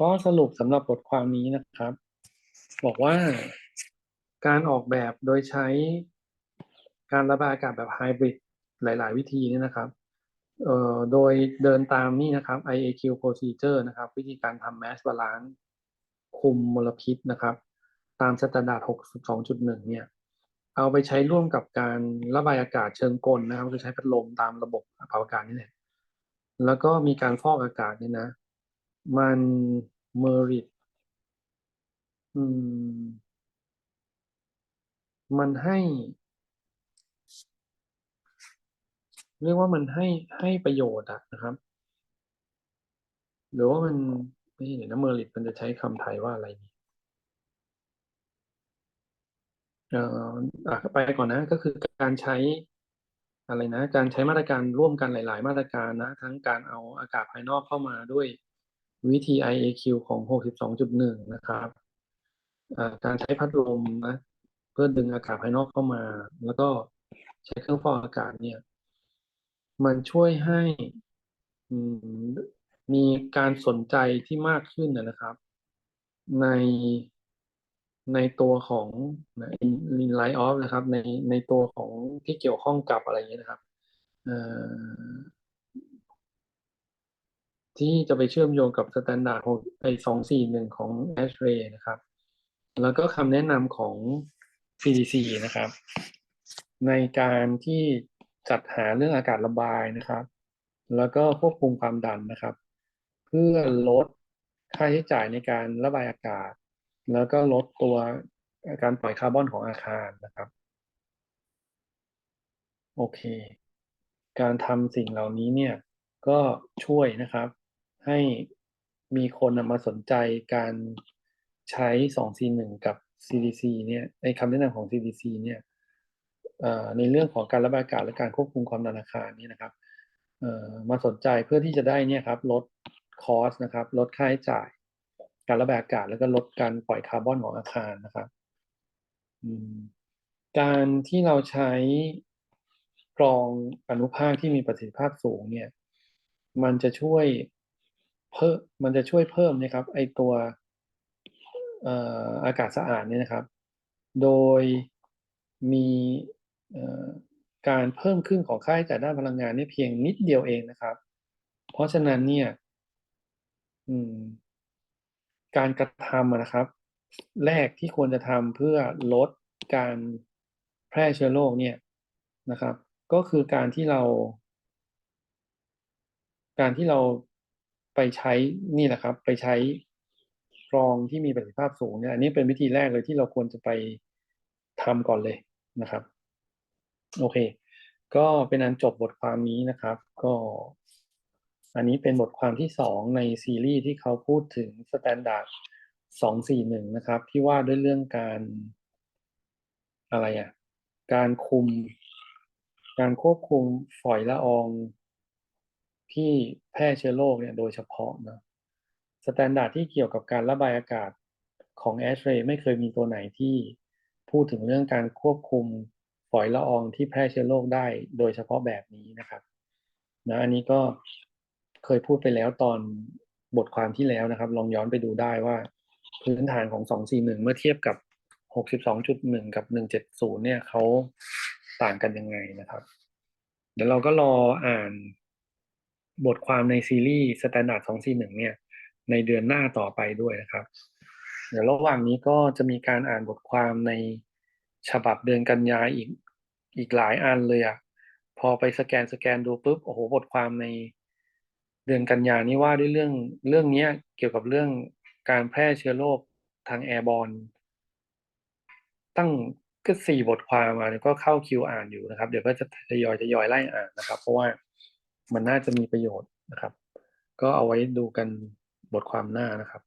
ก็สรุปสำหรับบทความนี้นะครับ บอกว่าการออกแบบโดยใช้การระบายอากาศแบบไฮบริดหลาย ๆ วิธีเนี่ยนะครับเอ่อโดยเดินตามนี่นะครับ IAQ procedure นะครับ วิธีการทำ mass balance คุมมลพิษนะครับ ตามสแตนดาร์ด62.1 เนี่ย เอาไปใช้ร่วมกับการระบายอากาศเชิงกลนะครับคือใช้พัดลมตามระบบเผาอากาศนี่แหละแล้วก็มีการฟอกอากาศเนี่ยนะ มันเมริตอืมมันให้ เรียกว่ามันให้ให้ประโยชน์อะนะครับ หรือว่ามันไม่เดี๋ยวนะเมริตมันจะใช้คำไทยว่าอะไรดีเอ่ออะไปก่อนนะ ก็คือการใช้อะไรนะ การใช้มาตรการร่วมกันหลาย ๆ มาตรการนะ ทั้งการเอาอากาศภายนอกเข้ามาด้วย วิธี IAQ ของ 62.1 นะครับการใช้พัดลมนะเพื่อดึงอากาศภายนอกเข้ามา แล้วก็ใช้เครื่องฟอกอากาศเนี่ย มันช่วยให้มีการสนใจที่มากขึ้นนะครับ ในในตัวของลินไลท์ออฟนะครับ ในในตัวของที่เกี่ยวข้องกับอะไรอย่างเงี้ยนะครับ เอ่อ ที่จะไปเชื่อมโยงกับสแตนดาร์ดของไอสองสี่หนึ่งของ a s h r a y นะครับ แล้วก็คำแนะนำของ CDC นะครับ ในการที่จัดหาเรื่องอากาศระบายนะครับ แล้วก็ควบคุมความดันนะครับ เพื่อลดค่าใช้จ่ายในการระบายอากาศ แล้วก็ลดตัวการปล่อยคาร์บอนของอาคารนะครับ โอเค การทำสิ่งเหล่านี้เนี่ยก็ช่วยนะครับ ให้มีคนมาสนใจการใช้ 2C1 กับ CDC เนี่ยในคำแนะนำของ CDC เนี่ยในเรื่องของการระบายอากาศและการควบคุมความดันอาคารนี่นะครับมาสนใจเพื่อที่จะได้เนี่ยครับลดคอสนะครับลดค่าใช้จ่าย การระบายอากาศแล้วก็ลดการปล่อยคาร์บอนของอาคารนะครับการที่เราใช้กรองอนุภาคที่มีประสิทธิภาพสูงเนี่ย มันจะช่วย เพิ่มมันจะช่วยเพิ่มนะครับไอตัวอากาศสะอาดเนี่ยนะครับ โดยมีการเพิ่มขึ้นของค่าใช้จ่ายด้านพลังงานนี่เพียงนิดเดียวเองนะครับ เพราะฉะนั้นเนี่ยการกระทำนะครับ แรกที่ควรจะทำเพื่อลดการแพร่เชื้อโรคเนี่ยนะครับ ก็คือการที่เรา การที่เรา ไปใช้นี่แหละครับ ไปใช้กรองที่มีประสิทธิภาพสูงเนี่ยอันนี้เป็นวิธีแรกเลยที่เราควรจะไปทำก่อนเลยนะครับ โอเค ก็เป็นอันจบบทความนี้นะครับ ก็ อันนี้เป็นบทความที่สองในซีรีส์ที่เขาพูดถึงสแตนดาร์ดสองสี่หนึ่งนะครับ ที่ว่าด้วยเรื่องการอะไรอะ การคุม การควบคุมฝอยละออง ที่แพร่เชื้อโรคเนี่ยโดยเฉพาะนะสแตนดาร์ดที่เกี่ยวกับการระบายอากาศของแอชเรย์ไม่เคยมีตัวไหนที่พูดถึงเรื่องการควบคุมฝอยละอองที่แพร่เชื้อโรคได้โดยเฉพาะแบบนี้นะครับนะอันนี้ก็เคยพูดไปแล้วตอนบทความที่แล้วนะครับ ลองย้อนไปดูได้ว่า พื้นฐานของ 241 เมื่อเทียบกับ 62.1 กับ 170 เนี่ยเขาต่างกันยังไงนะครับ เดี๋ยวเราก็รออ่าน บทความในซีรีส์ Standard 241เนี่ย ในเดือนหน้าต่อไปด้วยนะครับ เดี๋ยวระหว่างนี้ก็จะมีการอ่านบทความในฉบับเดือนกันยายอีกอีกหลายอันเลยอะพอไปสแกนสแกนดูปุ๊บโอ้โหบทความในเดือนกันยานี่ว่าด้วยเรื่องเรื่องนี้เกี่ยวกับเรื่องการแพร่เชื้อโรคทางแอร์บอลตั้งก็สี่บทความมาก็เข้าคิวอ่านอยู่นะครับ เดี๋ยวก็จะทยอยทยอยไล่อ่านนะครับ เพราะว่า มันน่าจะมีประโยชน์นะครับ ก็เอาไว้ดูกันบทความหน้านะครับ